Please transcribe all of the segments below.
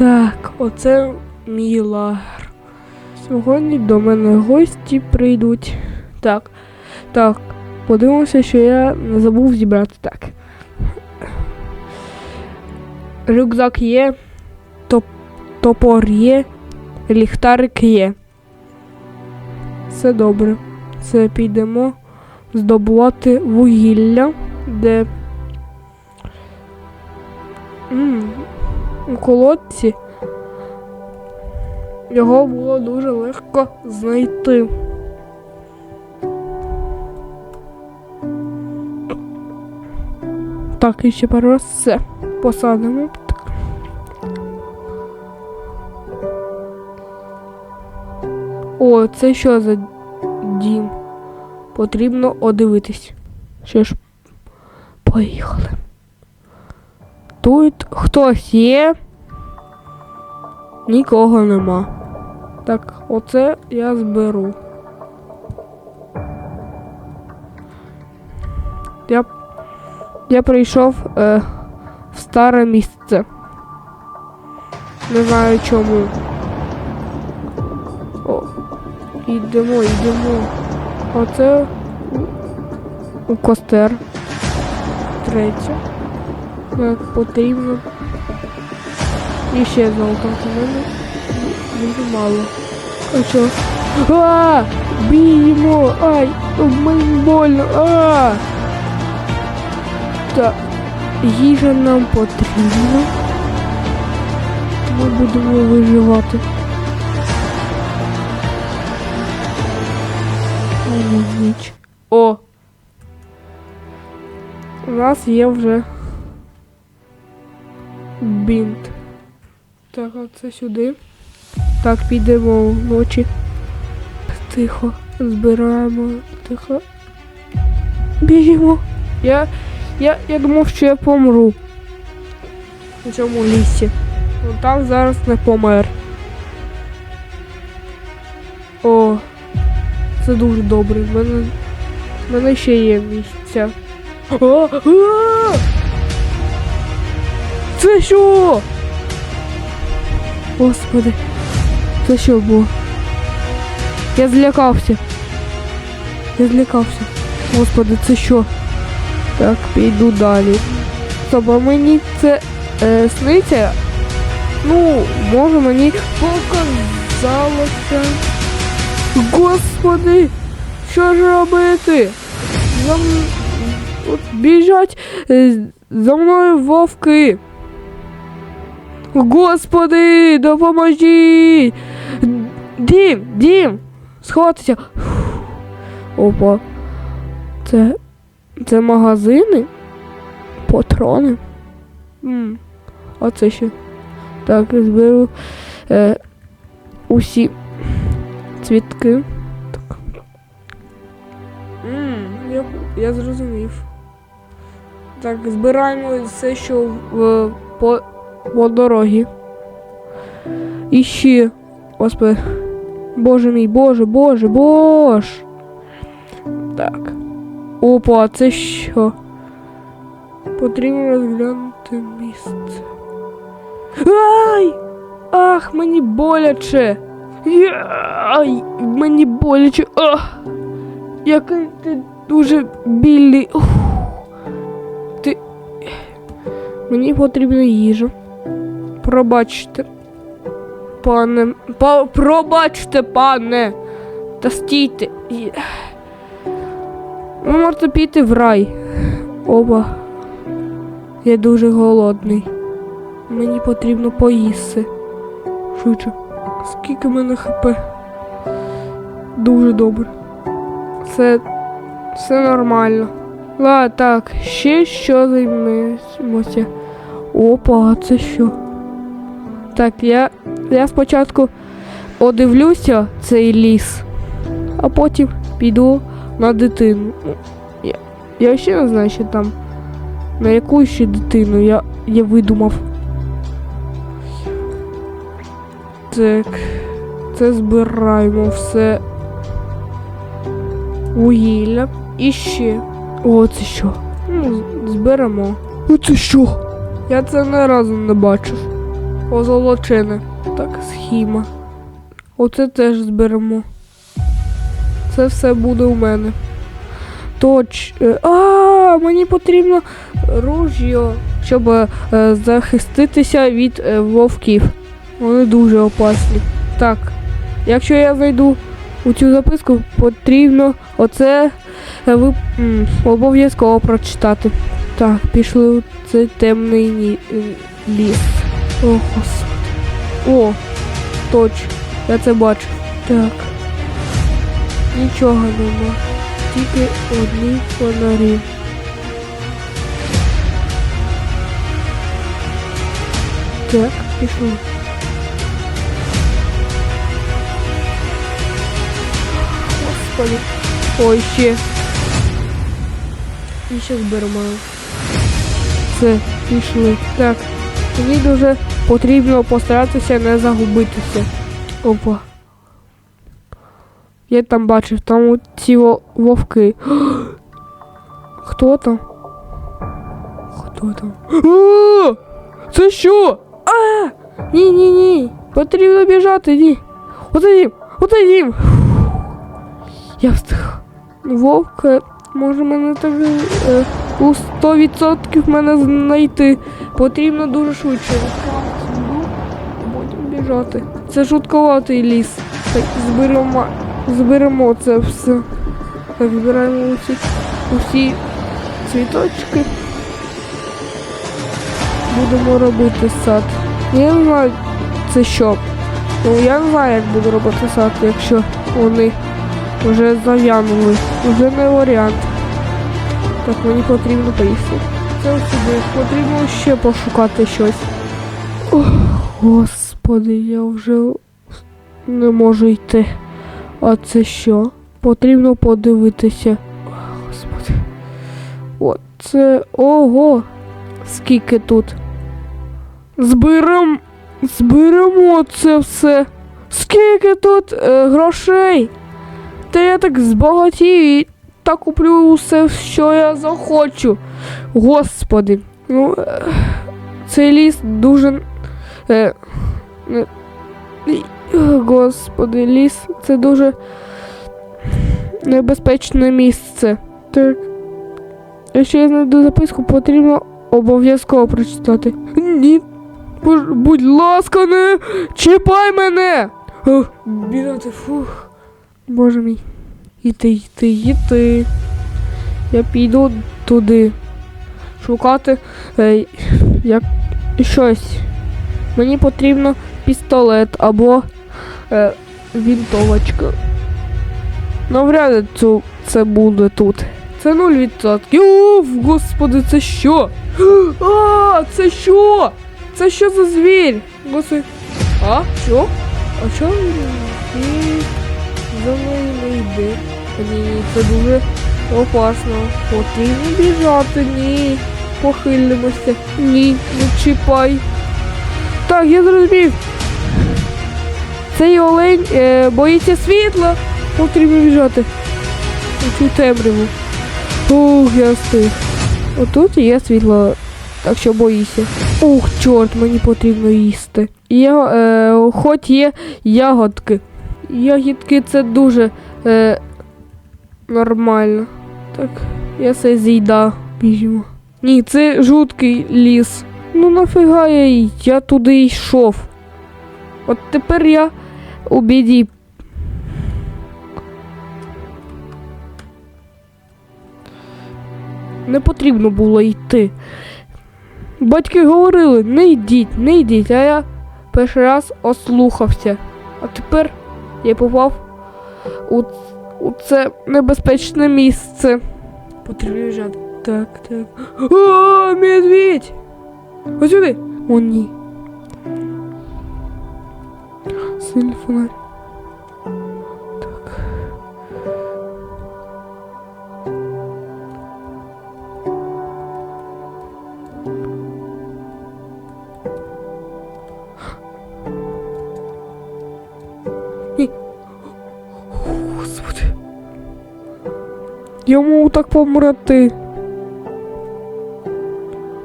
Так, оце мій лагер. Сьогодні до мене гості прийдуть. Так, так, подивимося, що я не забув зібрати так. Рюкзак є, топ, топор є, ліхтарик є. Все добре. Це підемо здобувати вугілля, де колодці його було дуже легко знайти. Так, і ще пару раз все посадимо. О, це що за дім? Потрібно одивитись. Що ж, поїхали. Тут хтось є. Нікого нема. Так, оце я зберу. Я, я прийшов е, в старе місце. Не знаю чому. О, йдемо, йдемо. Оце у, костер. Третє. Так, потрібно. І ще золото. У мене дуже мало. А що? А! Біймо! Ай! Мені больно! А! Так, їжа нам потрібна. Ми будемо виживати. Ніч. О! У нас є вже бінт. Так, а це сюди. Так, підемо вночі. Тихо. Збираємо. Тихо. Біжимо. Я. Я, я думав, що я помру. У цьому лісі. Ну так зараз не помер. О, це дуже добре. В мене, в мене ще є місця. О, а! Це що? Господи, це що було? Я злякався. Я злякався. Господи, це що? Так, піду далі. А мені це е, сниться? Ну, може мені показалося. Господи, що ж робити? За біжать е, за мною вовки. Господи, допоможіть! Дім, дім! Сховатися. Опа. Це. Це магазини? Патрони? М. А це що? Так, зберу е, усі цвітки. Так. М, я, я зрозумів. Так, збираємо все, що в, по, по дорогі. І. Господи. Боже мій, боже, боже, боже. Так. Опа, це що? Потрібно розглянути місце. Ай! Ах, мені боляче. Ай, мені боляче. Ах! Який ти дуже білий. Ти. Мені потрібна їжа. Пробачте. Пане. Па... Пробачте, пане. Та стійте. Ви можете піти в рай. Оба. Я дуже голодний. Мені потрібно поїсти. Швидше. Скільки в мене хп? Дуже добре. Це все нормально. Ла, так, ще що займемося. Опа, а це що? Так, я, я спочатку одивлюся цей ліс, а потім піду на дитину. Ну, Я, я ще не знаю, що там. На яку ще дитину я, я видумав. Так. Це збираємо все вугілля. І ще. О, це що? Ну, зберемо. Оце що? Я це не разу не бачив. Озолочене. Так, схема. Оце теж зберемо. Це все буде у мене. Точ. е, А, мені потрібно ружьо, щоб е, захиститися від е, вовків. Вони дуже опасні. Так. Якщо я зайду у цю записку, потрібно оце обов'язково прочитати. Так, пішли у цей темний ліс. О, господи. О, точно. Я це бачу. Так. Нічого нема. Тільки одні фонарі. Так, пішли. Господи. Ой, ще. І ще зберемо. Все, пішли. Так. Мені дуже потрібно постаратися не загубитися. Опа. Я там бачив, там ці вовки. Хто там? Хто там? А! Це що? А! Ні, ні, ні. Потрібно біжати, ні. Їм! Оце! Я встиг. Вовк е, може мене так е, у 100% мене знайти. Потрібно дуже швидше потім. Це жутковатий ліс. Так, зберемо, зберемо це все. Збираємо усі, усі цвіточки. Будемо робити сад. Я не знаю, це що. Ну, я не знаю, як буду робити сад, якщо вони вже зав'янули. Вже не варіант. Так, мені потрібно поїсти. Це сюди. Потрібно ще пошукати щось. Ох, господи, я вже не можу йти. А це що? Потрібно подивитися. Ох, Господи. От це. Ого! Скільки тут? Зберем. Зберемо це все. Скільки тут е, грошей? Та я так збагатію і та куплю усе, що я захочу. Господи. Ну, е, цей ліс дуже. Е, Господи, ліс це дуже небезпечне місце. Так. Якщо я знайду записку, потрібно обов'язково прочитати. Ні. Будь ласка, не чіпай мене! Бігати, фух. Боже мій. Іти, йти, йти. Я піду туди. Шукати е, як щось. Мені потрібно пістолет або е, вінтовочка. Навряд цю, це буде тут. Це 0%. Уф, господи, це що? А, це що? Це що за звір? Господи. А? Що? А що він? За мною не йде. Ні, це дуже опасно. Потрібно біжати, ні. Похилимося. Ні, не чіпай. Так, я зрозумів. Цей олень е, боїться світла. Потрібно біжати. У цю темряву. Ух, я встиг. Отут є світло, так що боїся. Ух, чорт, мені потрібно їсти. Я, е, хоч є ягодки. Ягідки це дуже е, нормально. Так, я все з'їдав. Біжимо. Ні, це жуткий ліс. Ну нафіга я, я туди йшов. От тепер я у біді. Не потрібно було йти. Батьки говорили, не йдіть, не йдіть, а я перший раз ослухався. А тепер я попав у, у це небезпечне місце. Потрібно. Так, так. О, медведь! Ось сюди! О, ні. Сильний фонарь. Так. Ні. Господи. Я можу так помирати.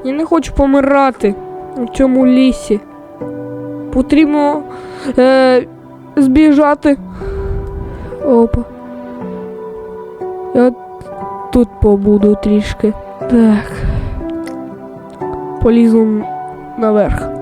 Я не хочу помирати у цьому лісі. Потрібно е, збіжати. Опа. Я тут побуду трішки. Так. Полізу наверх.